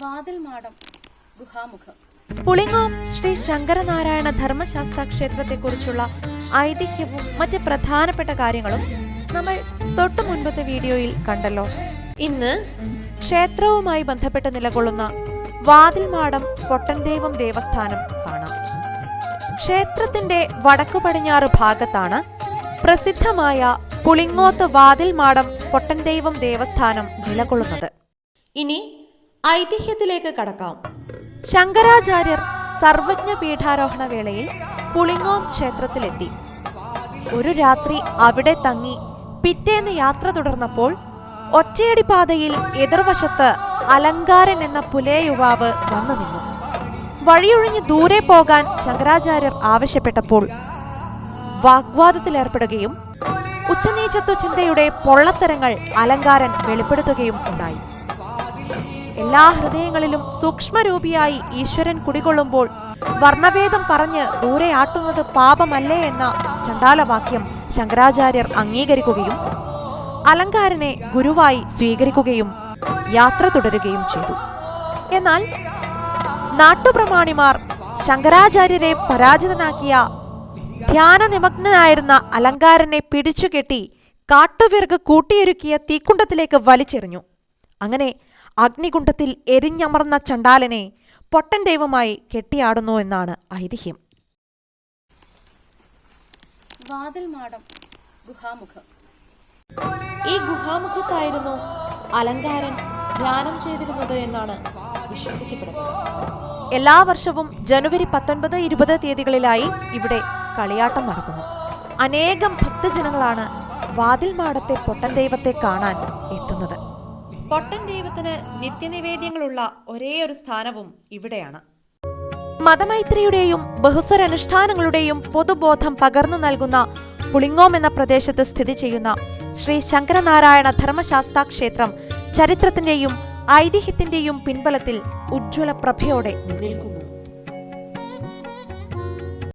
വാതിൽ മാടം ഗുഹാമുഖം. പുളിങ്ങോം ശ്രീ ശങ്കരനാരായണ ധർമ്മശാസ്ത്ര ക്ഷേത്രത്തെക്കുറിച്ചുള്ള ഐതിഹ്യവും മറ്റ് പ്രധാനപ്പെട്ട കാര്യങ്ങളും നമ്മൾ തൊട്ടു മുൻപത്തെ വീഡിയോയിൽ കണ്ടല്ലോ. ഇന്ന് ക്ഷേത്രവുമായി ബന്ധപ്പെട്ട് നിലകൊള്ളുന്ന വാതിൽമാടം പൊട്ടൻദേവം ദേവസ്ഥാനം കാണാം. ക്ഷേത്രത്തിന്റെ വടക്കു പടിഞ്ഞാറ് ഭാഗത്താണ് പ്രസിദ്ധമായ പുളിങ്ങോത്ത് വാതിൽമാടം പൊട്ടൻദൈവം ദേവസ്ഥാനം നിലകൊള്ളുന്നത്. ഇനി ഐതിഹ്യത്തിലേക്ക് കടക്കാം. ശങ്കരാചാര്യർ സർവജ്ഞ പീഠാരോഹണ വേളയിൽ പുളിങ്ങോം ക്ഷേത്രത്തിലെത്തി. ഒരു രാത്രി അവിടെ തങ്ങി പിറ്റേന്ന് യാത്ര തുടർന്നപ്പോൾ ഒറ്റയടി പാതയിൽ എതിർവശത്ത് അലങ്കാരൻ എന്ന പുലേ യുവാവ് വന്നു നിന്നു. വഴിയൊഴിഞ്ഞ് ദൂരെ പോകാൻ ശങ്കരാചാര്യർ ആവശ്യപ്പെട്ടപ്പോൾ വാഗ്വാദത്തിലേർപ്പെടുകയും ഉച്ചനീചത്വ ചിന്തയുടെ പൊള്ളത്തരങ്ങൾ അലങ്കാരൻ വെളിപ്പെടുത്തുകയും ഉണ്ടായി. എല്ലാ ഹൃദയങ്ങളിലും സൂക്ഷ്മരൂപിയായി ഈശ്വരൻ കുടികൊള്ളുമ്പോൾ വർണഭേദം പറഞ്ഞ് ദൂരെ ആട്ടുന്നത് പാപമല്ലേ എന്ന ചണ്ടാലവാക്യം ശങ്കരാചാര്യർ അംഗീകരിക്കുകയും അലങ്കാരനെ ഗുരുവായി സ്വീകരിക്കുകയും യാത്ര തുടരുകയും ചെയ്തു. എന്നാൽ നാട്ടുപ്രമാണിമാർ ശങ്കരാചാര്യരെ പരാജിതനാക്കിയ ധ്യാനനിമഗ്നനായിരുന്ന അലങ്കാരനെ പിടിച്ചുകെട്ടി കാട്ടുവിറക് കൂട്ടിയൊരുക്കിയ തീക്കുണ്ടത്തിലേക്ക് വലിച്ചെറിഞ്ഞു. അങ്ങനെ അഗ്നികുണ്ഡത്തിൽ എരിഞ്ഞമർന്ന ചണ്ടാലനെ പൊട്ടൻ ദൈവമായി കെട്ടിയാടുന്നു എന്നാണ് ഐതിഹ്യം. വാതിൽമാടം ഗുഹാമുഖം. ഈ ഗുഹാമുഖത്തായിരുന്നു അലങ്കാരൻ ധ്യാനം ചെയ്തിരുന്നത് എന്നാണ് വിശ്വസിക്കപ്പെടുന്നത്. എല്ലാ വർഷവും ജനുവരി പത്തൊൻപത് ഇരുപത് തീയതികളിലായി ഇവിടെ കളിയാട്ടം നടക്കുന്നു. അനേകം ഭക്തജനങ്ങളാണ് വാതിൽമാടത്തെ പൊട്ടൻ ദൈവത്തെ കാണാൻ എത്തുന്നത്. പൊട്ടൻ ദൈവത്തിന് നിത്യനിവേദ്യങ്ങളുള്ള ഒരേ ഒരു സ്ഥാനവും ഇവിടെയാണ്. മതമൈത്രിയുടെയും ബഹുസ്വരനുഷ്ഠാനങ്ങളുടെയും പൊതുബോധം പകർന്നു നൽകുന്ന പുളിങ്ങോം എന്ന പ്രദേശത്ത് സ്ഥിതി ചെയ്യുന്ന ശ്രീ ശങ്കരനാരായണ ധർമ്മശാസ്താ ക്ഷേത്രം ചരിത്രത്തിന്റെയും ഐതിഹ്യത്തിന്റെയും പിൻബലത്തിൽ ഉജ്ജ്വല പ്രഭയോടെ നിൽക്കുന്നു.